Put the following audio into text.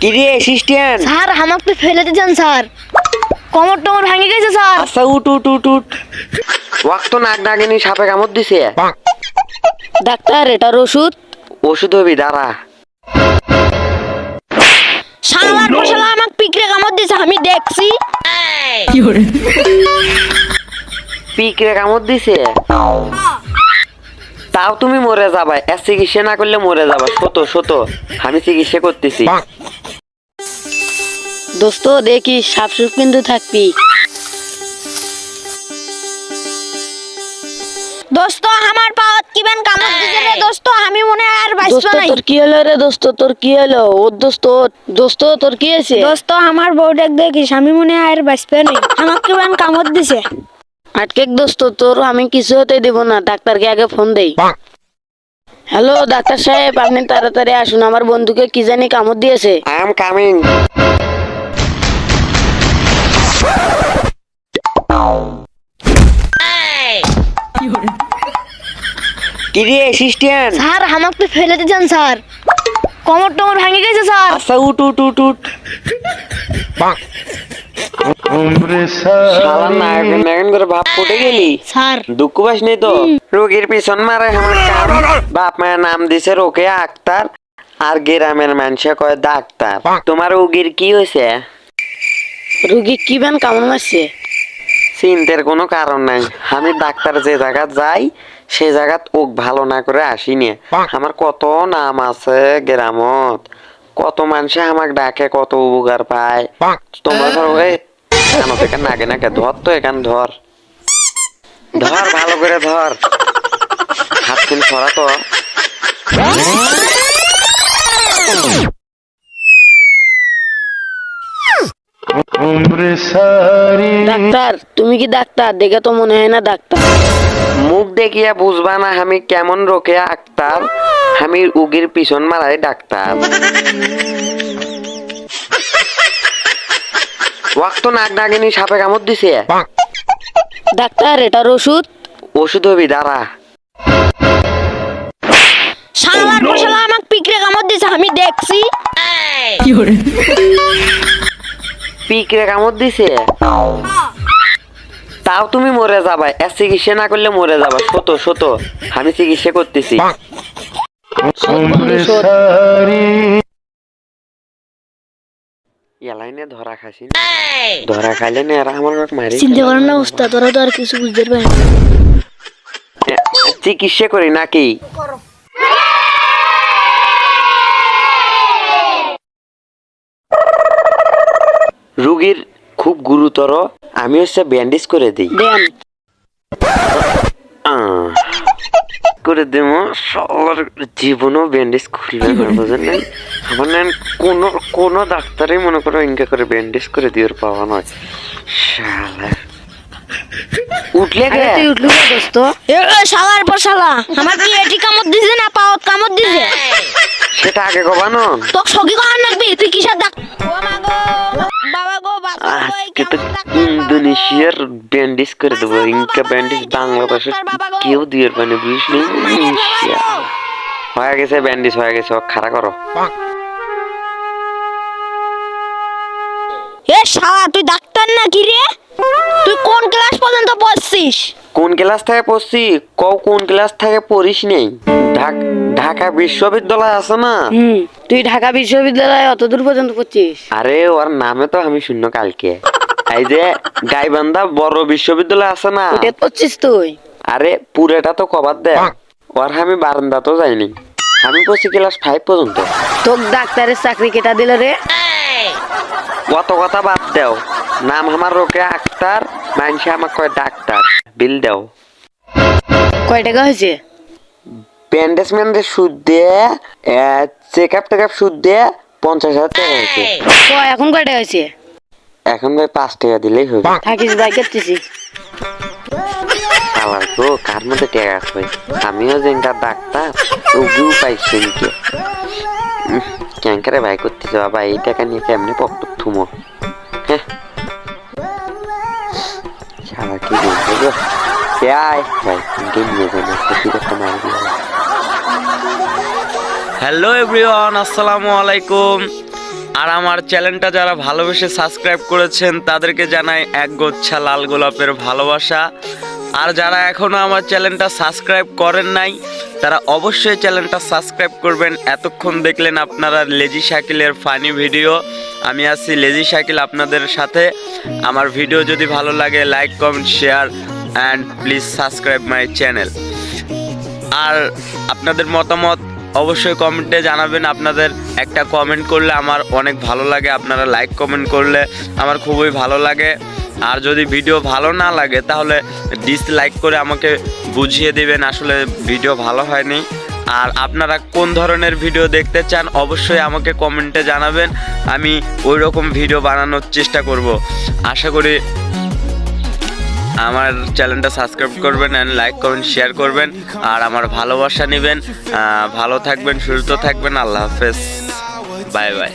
কি রে assistant sir আমাকে তো ফেলে দিয়েছেন স্যার। কমর টমর ভেঙে গেছে স্যার। আচ্ছা উঠ উঠ উঠ উঠ। ওয়াক তো নাক ডাকেনি সাপে কামড় দিছে। ডাক্তার এটার ওষুধ? ওষুধ হবি দাঁড়া। শালার মশলা আমাকে পিকরে কামড় দিয়েছে আমি দেখছি। পিকরে কামড় দিছে? তাও তুমি মরে যাবা এর চিকিৎসা না করলে মরে যাবা। শত শত আমি চিকিৎসা করতেছি। দোস্ত দেখি সাফসুফ কিন্তু থাকবি। দোস্ত আমার পাওয়াত কিবেন কামড় দিছে রে দোস্ত আমি মনে হয় আর বাঁচবো নাই। তোর কি হলো রে দোস্ত তোর কি হলো? ওর দোস্ত দোস্ত তোর কি হয়েছে? দোস্ত আমার বউটাকে দেখিস আমি মনে আর বাঁচবে নাই। আমাকে কিবেন কামড় দিছে। আটকে দোস্ত তোর আমি কিছু হতে দেব না ডাক্তারকে আগে ফোন দেই। হ্যালো ডাক্তার সাহেব আপনি তাড়াতাড়ি আসুন আমার বন্ধুকে কি জানি কামড় দিয়েছে। I am coming. কি রে অ্যাসিস্ট্যান্ট। স্যার আমাকে তো ফেলে দিয়েছেন স্যার। কমর টমর ভেঙে গেছে স্যার। আচ্ছা উঠ উঠ উঠ উঠ। শালা নায়ক নায়ক করে ভাব ফুটে গেলি? স্যার। দুঃখ পাস নেই তো? রোগীর পিছন মারে আমার বাপ মায়ের নাম দিছে রোকে আক্তার আর গ্রামের মানুষে কয় ডাক্তার তোমার রোগীর কি হয়েছে? রুগী কি বেন কামড় মারছে? চিন্তার কোনো কারণ নাই। আমি ডাক্তার যে জায়গা যাই সে জায়গাত ওক ভালো না করে আসিনি। আমার কত নাম আছে গ্রামত। কত মানুষে আমাকে ডাকে কত উপকার পায়। তোমার ধরো এই থেকে নাগে নাকে ধর তো এখান ধর। ধর ভালো করে ধর। হাত সরা তো। ডাক্তার তুমি কি ডাক্তার? দেখে তো মনে হয় না ডাক্তার। দেখিয়া বুঝবা না আমি কেমন রোকে আক্তার। আমি উগির পিছন মারাই ডাক্তার। ওয়াক্ত নাক ডাকেনি সাপে কামড় দিছে। ডাক্তার এটার ওষুধ? ওষুধ হবি দাঁড়া। শালার মশলা আমাকে পিকরে কামড় দিছে আমি দেখছি। পিকরে কামড় দিছে? তাও তুমি মরে যাবা। এর চিকিৎসা না করলে মরে যাবা। শত শত। আমি চিকিৎসা করতেছি। এলাইনে ধরা খাসি ধরা খাইলে না এরা আমার মারি চিন্তা করেন না উস্তাদ তোরা তো আর কিছু বুঝতে পারে চিকিৎসা করি নাকি? রুগীর খুব গুরুতর আমি হচ্ছে ব্যান্ডেজ করে দিই। দেন। করে দেব সবার জীবনও ব্যান্ডেজ খুলবে না বুঝলেন? নাই? আমার না কোনো কোনো ডাক্তারই মনে করো ইনকা করে ব্যান্ডেজ করে দিয়ে পাওয়া নয়। শালা। উঠলে আরে তুই উঠলি না দোস্ত। এ শালার পর শালা আমার কি এটি কামড় দিছে না পাওয়াত কামড় দিছে? সেটা আগে কবানো। তোক সগি কখন লাগবি তুই কিসের ডাক ও মা গো বাবা গো। তো ইন্দোনেশিয়ার ব্যান্ডেজ করে দেবো ইনকা ব্যান্ডেজ বাংলাদেশে কেউ দিয়ে পারে বুঝলি ইয়া। হয়ে গেছে ব্যান্ডেজ হয়ে গেছে খাড়া করো। এ শালা তুই ডাক্তার না কি রে? তুই কোন ক্লাস পর্যন্ত পড়ছিস? কোন ক্লাস থেকে পড়ছি? কও কোন ক্লাস থেকে পড়িস নেই ঢাক- ঢাকা বিশ্ববিদ্যালয় আছে না? তুই ঢাকা বিশ্ববিদ্যালয়ে অত দূর পর্যন্ত পড়ছিস? আরে ওর নামে তো আমি শূন্য কালকে। এই যে গাইবান্ধা বড় বিশ্ববিদ্যালয় আছে না? ওটা পড়ছিস তুই। আরে পুরেটা তো কবার দেয় ওর আমি বারান্দা তো যাইনি। আমি পড়ছি ক্লাস ফাইভ পর্যন্ত। তোর ডাক্তারের চাকরি কেটা দিল রে? অত কথা বাদ দেও। নাম আমার রোকে আক্তার মানুষে আমাকে কয় ডাক্তার। বিল দেও। কয় টাকা হয়েছে? ব্যান্ডেজ ম্যান্ডেজ সুদ দিয়ে চেক আপ টেক আপ সুদ দিয়ে পঞ্চাশ হাজার টাকা হয়েছে। কয় এখন কয় টাকা হয়েছে? এখন ভাই পাঁচ টাকা দিলেই হবে থাকিস ভাই কেটেছি আবার তো কার মধ্যে টাকা আছে আমিও যেটা ডাক্তার রুগীও পাইছি নাকি? ক্যাঙ্কারে ভাই করতেছে বাবা এই টাকা নিয়ে কেমনি পকেট থুমো? হ্যাঁ? সারা কি বলব গো? এ ভাই নিয়ে যাবে সত্যি কথা মারি হ্যালো এভরিওয়ান আসসালামু আলাইকুম। আর আমার চ্যানেলটা যারা ভালোবেসে সাবস্ক্রাইব করেছেন, তাদেরকে জানাই এক গোচ্ছা লাল গোলাপের ভালোবাসা। আর যারা এখনও আমার চ্যানেলটা সাবস্ক্রাইব করেন নাই, তারা অবশ্যই চ্যানেলটা সাবস্ক্রাইব করবেন। এতক্ষণ দেখলেন আপনারা লেজি শাকিলের ফানি ভিডিও। আমি আছি লেজি শাকিল আপনাদের সাথে। আমার ভিডিও যদি ভালো লাগে, like, comment, share, and please subscribe my channel. আর আপনাদের মতামত অবশ্যই কমেন্টে জানাবেন আপনাদের একটা কমেন্ট করলে আমার অনেক ভালো লাগে, আপনারা লাইক কমেন্ট করলে আমার খুবই ভালো লাগে। আর যদি ভিডিও ভালো না লাগে, তাহলে ডিসলাইক করে আমাকে বুঝিয়ে দেবেন, আসলে ভিডিও ভালো হয়নি। আর আপনারা কোন ধরনের ভিডিও দেখতে চান, অবশ্যই আমাকে কমেন্টে জানাবেন, আমি ওই রকম ভিডিও বানানোর চেষ্টা করব। আশা করি আমার চ্যানেলটা সাবস্ক্রাইব করবেন অ্যান্ড লাইক করবেন শেয়ার করবেন। আর আমার ভালোবাসা নেবেন। ভালো থাকবেন, সুস্থ থাকবেন। আল্লাহ হাফেজ। Bye bye